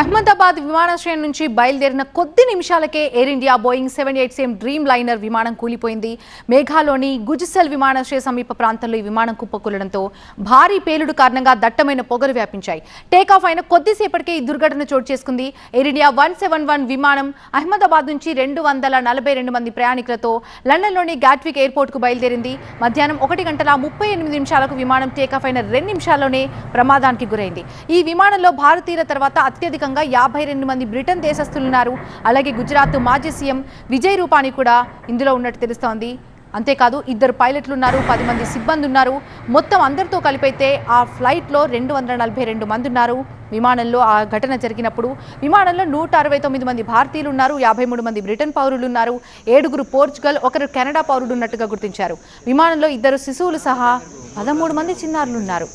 అహ్మదాబాద్ విమానాశ్రయం నుంచి బయలుదేరిన కొద్ది నిమిషాలకే Air India Boeing seven eight seven Dreamliner విమానం కూలిపోయింది. మేఘాలోని గుజిసెల్ విమానాశ్రయ సమీప ప్రాంతంలో ఈ విమానం కుప్పకూలడంతో భారీ పేలుడు కారణంగా దట్టమైన పొగలు వ్యాపించాయి. టేకాఫ్ అయిన కొద్దిసేపటికే ఈ దుర్ఘటన చోటు చేసుకుంది. Air India one seven one విమానం అహ్మదాబాద్ నుంచి రెండు వందల నలభై రెండు మంది ప్రయాణికులతో లండన్లోని గాట్విక్ ఎయిర్పోర్ట్కు బయలుదేరింది. మధ్యాహ్నం ఒకటి గంటల ముప్పై ఎనిమిది నిమిషాలకు విమానం టేకాఫ్ అయిన రెండు నిమిషాల్లోనే ప్రమాదానికి గురైంది. ఈ విమానంలో భారతీయుల తర్వాత అత్యధిక అత్యధికంగా యాభై రెండు మంది బ్రిటన్ దేశస్థులున్నారు. అలాగే గుజరాత్ మాజీ సీఎం విజయ్ రూపాణి కూడా ఇందులో ఉన్నట్టు తెలుస్తోంది. అంతేకాదు ఇద్దరు పైలట్లు ఉన్నారు పది మంది సిబ్బంది ఉన్నారు మొత్తం అందరితో కలిపైతే ఆ ఫ్లైట్లో రెండు వందల నలభై రెండు మంది ఉన్నారు విమానంలో ఆ ఘటన జరిగినప్పుడు విమానంలో నూట అరవై తొమ్మిది మంది భారతీయులు ఉన్నారు యాభై మూడు మంది బ్రిటన్ పౌరులు ఉన్నారు ఏడుగురు పోర్చుగల్ ఒకరు కెనడా పౌరుడు ఉన్నట్టుగా గుర్తించారు. విమానంలో ఇద్దరు శిశువులు సహా పదమూడు మంది చిన్నారులు ఉన్నారు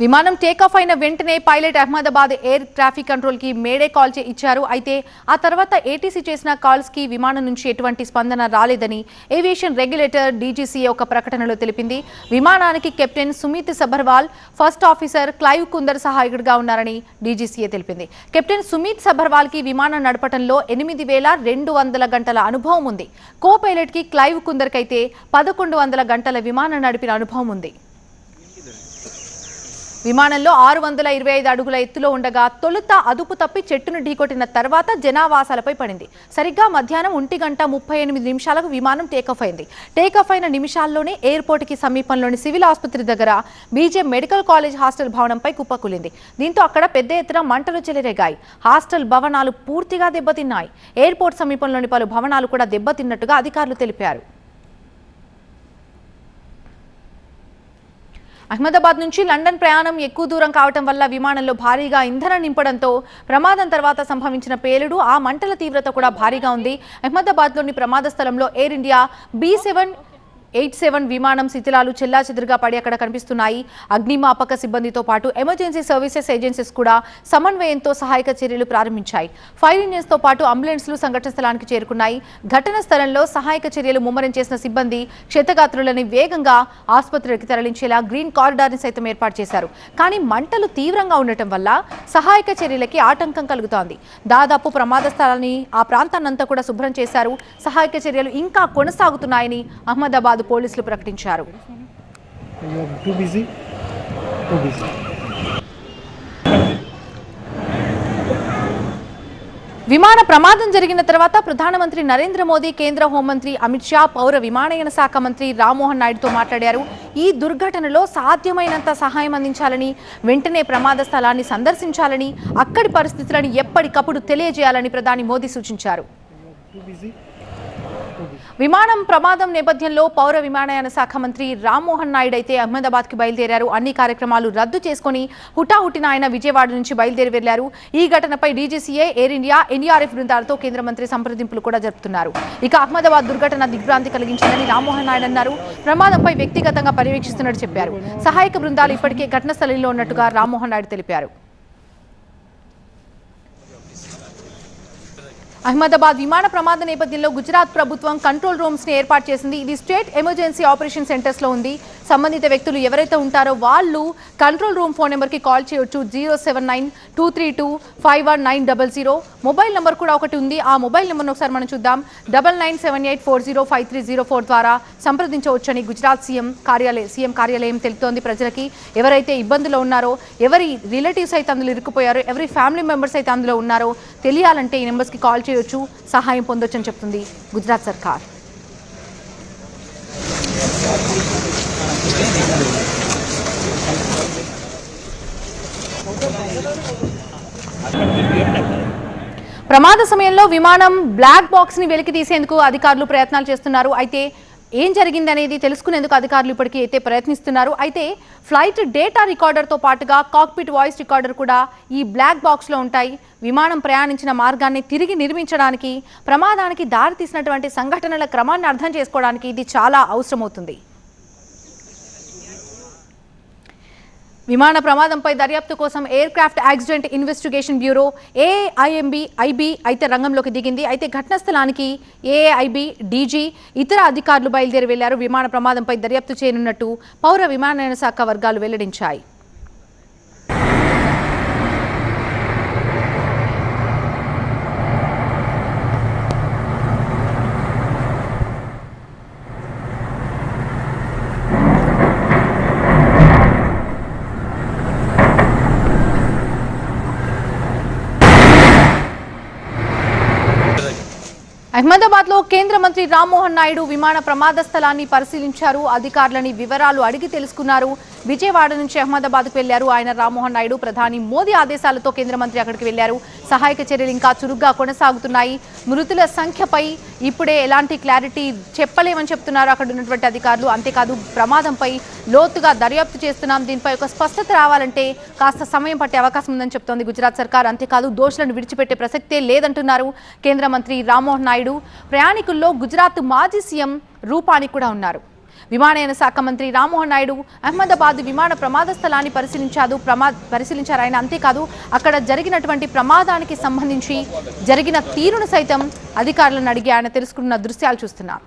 విమానం టేకాఫ్ అయిన వెంటనే పైలట్ అహ్మదాబాద్ ఎయిర్ ట్రాఫిక్ కంట్రోల్కి మేడే కాల్ చే- ఇచ్చారు. అయితే ఆ తర్వాత ఏటీసీ చేసిన కాల్స్కి విమానం నుంచి ఎటువంటి స్పందన రాలేదని ఏవియేషన్ రెగ్యులేటర్ డీజీసీఏ ఒక ప్రకటనలో తెలిపింది. విమానానికి captain Sumeet Sabharwal first officer Clive Kunder సహాయకుడిగా ఉన్నారని డీజీసీఏ తెలిపింది. కెప్టెన్ సుమిత్ సబర్వాల్కి విమానం నడపడంలో ఎనిమిది వేల రెండు వందల గంటల అనుభవం ఉంది. కో పైలట్కి క్లైవ్ కుందర్ కైతే పదకొండు వందల గంటల విమానం నడిపిన అనుభవం ఉంది. విమానంలో ఆరు వందల ఇరవై ఐదు అడుగుల ఎత్తులో ఉండగా తొలుత అదుపు తప్పి చెట్టును ఢీకొట్టిన తర్వాత జనావాసాలపై పడింది. సరిగ్గా మధ్యాహ్నం ఒంటి గంట ముప్పై ఎనిమిది నిమిషాలకు విమానం టేకాఫ్ అయింది. టేకాఫ్ అయిన నిమిషాల్లోనే ఎయిర్పోర్ట్కి సమీపంలోని సివిల్ ఆసుపత్రి దగ్గర బీజే మెడికల్ కాలేజ్ హాస్టల్ భవనంపై కుప్పకూలింది దీంతో అక్కడ పెద్ద ఎత్తున మంటలు చెలరేగాయి. హాస్టల్ భవనాలు పూర్తిగా దెబ్బతిన్నాయి. ఎయిర్పోర్ట్ సమీపంలోని పలు భవనాలు కూడా దెబ్బతిన్నట్టుగా అధికారులు తెలిపారు. అహ్మదాబాద్ నుంచి లండన్ ప్రయాణం ఎక్కువ దూరం కావటం వల్ల విమానంలో భారీగా ఇంధనం నింపడంతో ప్రమాదం తర్వాత సంభవించిన పేలుడు ఆ మంటల తీవ్రత కూడా భారీగా ఉంది. అహ్మదాబాద్లోని ప్రమాద స్థలంలో Air India B seven eight seven విమానం శిథిలాలు చెల్లాచెదురుగా పడి అక్కడ కనిపిస్తున్నాయి. అగ్నిమాపక సిబ్బందితో పాటు ఎమర్జెన్సీ సర్వీసెస్ ఏజెన్సీస్ కూడా సమన్వయంతో సహాయక చర్యలు ప్రారంభించాయి. ఫైర్ ఇంజిన్స్తో పాటు అంబులెన్స్లు సంఘటన స్థలానికి చేరుకున్నాయి. ఘటన స్థలంలో సహాయక చర్యలు ముమ్మరం చేసిన సిబ్బంది క్షతగాత్రులని వేగంగా ఆసుపత్రికి తరలించేలా గ్రీన్ కారిడార్ని సైతం ఏర్పాటు చేశారు. కానీ మంటలు తీవ్రంగా ఉండటం వల్ల సహాయక చర్యలకి ఆటంకం కలుగుతోంది. దాదాపు ప్రమాద స్థలాన్ని ఆ ప్రాంతాన్నంతా కూడా శుభ్రం చేశారు. సహాయక చర్యలు ఇంకా కొనసాగుతున్నాయని అహ్మదాబాద్ పోలీసులు ప్రకటించారు. విమాన ప్రమాదం జరిగిన తర్వాత ప్రధానమంత్రి నరేంద్ర మోదీ కేంద్ర హోంమంత్రి అమిత్ షా పౌర విమానయాన శాఖ మంత్రి రామ్మోహన్ నాయుడుతో మాట్లాడారు ఈ దుర్ఘటనలో సాధ్యమైనంత సహాయం అందించాలని వెంటనే ప్రమాద స్థలాన్ని సందర్శించాలని అక్కడి పరిస్థితులను ఎప్పటికప్పుడు తెలియజేయాలని ప్రధాని మోదీ సూచించారు? విమానం ప్రమాదం నేపథ్యంలో పౌర విమానయాన శాఖ మంత్రి రామ్మోహన్ నాయుడు అయితే అహ్మదాబాద్కి బయలుదేరారు. అన్ని కార్యక్రమాలు రద్దు చేసుకుని హుటాహుటిన ఆయన విజయవాడ నుంచి బయలుదేరి వెళ్ళారు ఈ ఘటనపై డీజీసీఏ ఎయిర్ ఇండియా ఎన్డీఆర్ఎఫ్ బృందాలతో కేంద్ర మంత్రి సంప్రదింపులు కూడా జరుపుతున్నారు. ఇక అహ్మదాబాద్ దుర్ఘటన దిగ్భ్రాంతి కలిగించిందని రామ్మోహన్ నాయుడు అన్నారు. ప్రమాదంపై వ్యక్తిగతంగా పర్యవేక్షిస్తున్నట్టు చెప్పారు. సహాయక బృందాలు ఇప్పటికే ఘటన స్థలంలో ఉన్నట్టుగా రామ్మోహన్ నాయుడు తెలిపారు. అహ్మదాబాద్ విమాన ప్రమాద నేపథ్యంలో గుజరాత్ ప్రభుత్వం కంట్రోల్ రూమ్స్ని ఏర్పాటు చేసింది. ఇది స్టేట్ ఎమర్జెన్సీ ఆపరేషన్ సెంటర్స్లో ఉంది. సంబంధిత వ్యక్తులు ఎవరైతే ఉంటారో వాళ్ళు కంట్రోల్ రూమ్ ఫోన్ నెంబర్కి కాల్ చేయొచ్చు. Zero seven nine two three two five one nine double zero. Mobile number కూడా ఒకటి ఉంది. ఆ మొబైల్ నెంబర్ను ఒకసారి మనం చూద్దాం. Double nine seven eight four zero five three zero four ద్వారా సంప్రదించవచ్చని గుజరాత్ సీఎం కార్యాలయం సీఎం కార్యాలయం తెలుతోంది ప్రజలకి. ఎవరైతే ఇబ్బందులో ఉన్నారో ఎవరి రిలేటివ్స్ అయితే అందులో ఇరుక్కుపోయారో ఎవరి ఫ్యామిలీ మెంబర్స్ అయితే అందులో ఉన్నారో తెలియాలంటే ఈ నెంబర్స్కి కాల్ చేయొచ్చు. సహాయం పొందొచ్చని చెప్తుంది గుజరాత్ సర్కార్. ప్రమాద సమయంలో విమానం బ్లాక్ బాక్స్ని వెలికి తీసేందుకు అధికారులు ప్రయత్నాలు చేస్తున్నారు. అయితే ఏం జరిగిందనేది తెలుసుకునేందుకు అధికారులు ఇప్పటికీ అయితే ప్రయత్నిస్తున్నారు. అయితే ఫ్లైట్ డేటా రికార్డర్తో పాటుగా కాక్పిట్ వాయిస్ రికార్డర్ కూడా ఈ బ్లాక్ బాక్స్లో ఉంటాయి. విమానం ప్రయాణించిన మార్గాన్ని తిరిగి నిర్మించడానికి ప్రమాదానికి దారితీసినటువంటి సంఘటనల క్రమాన్ని అర్థం చేసుకోవడానికి ఇది చాలా అవసరమవుతుంది. విమాన ప్రమాదంపై దర్యాప్తు కోసం aircraft accident investigation bureau AIMB IB అయితే రంగంలోకి దిగింది. అయితే ఘటనా స్థలానికి ఏఐబి డీజీ ఇతర అధికారులు బయలుదేరి వెళ్ళారు. విమాన ప్రమాదంపై దర్యాప్తు చేయనున్నట్టు పౌర విమానయాన శాఖ వర్గాలు వెల్లడించాయి. అహ్మదాబాద్లో కేంద్ర మంత్రి రామ్మోహన్ నాయుడు విమాన ప్రమాద స్థలాన్ని పరిశీలించారు. అధికారులని వివరాలు అడిగి తెలుసుకున్నారు. విజయవాడ నుంచి అహ్మదాబాద్కు వెళ్ళారు ఆయన రామ్మోహన్ నాయుడు. ప్రధాని మోదీ ఆదేశాలతో కేంద్ర మంత్రి అక్కడికి వెళ్ళారు. సహాయక చర్యలు ఇంకా చురుగ్గా కొనసాగుతున్నాయి. మృతుల సంఖ్యపై ఇప్పుడే ఎలాంటి క్లారిటీ చెప్పలేమని చెప్తున్నారు అక్కడ ఉన్నటువంటి అధికారులు. అంతేకాదు ప్రమాదంపై లోతుగా దర్యాప్తు చేస్తున్నాం. దీనిపై ఒక స్పష్టత రావాలంటే కాస్త సమయం పట్టే అవకాశం ఉందని చెప్తోంది గుజరాత్ సర్కార్. అంతేకాదు దోషులను విడిచిపెట్టే ప్రసక్తే లేదంటున్నారు కేంద్ర మంత్రి రామ్మోహన్ నాయుడు. ప్రయాణికుల్లో గుజరాత్ మాజీ సీఎం రూపాని కూడా ఉన్నారు. విమానయాన శాఖ మంత్రి రామ్మోహన్ నాయుడు అహ్మదాబాద్ విమాన ప్రమాద స్థలాన్ని పరిశీలించారు. ప్రమా పరిశీలించారు. ఆయన అంతేకాదు అక్కడ జరిగినటువంటి ప్రమాదానికి సంబంధించి జరిగిన తీరును సైతం అధికారులను అడిగి ఆయన తెలుసుకున్న దృశ్యాలు చూస్తున్నారు.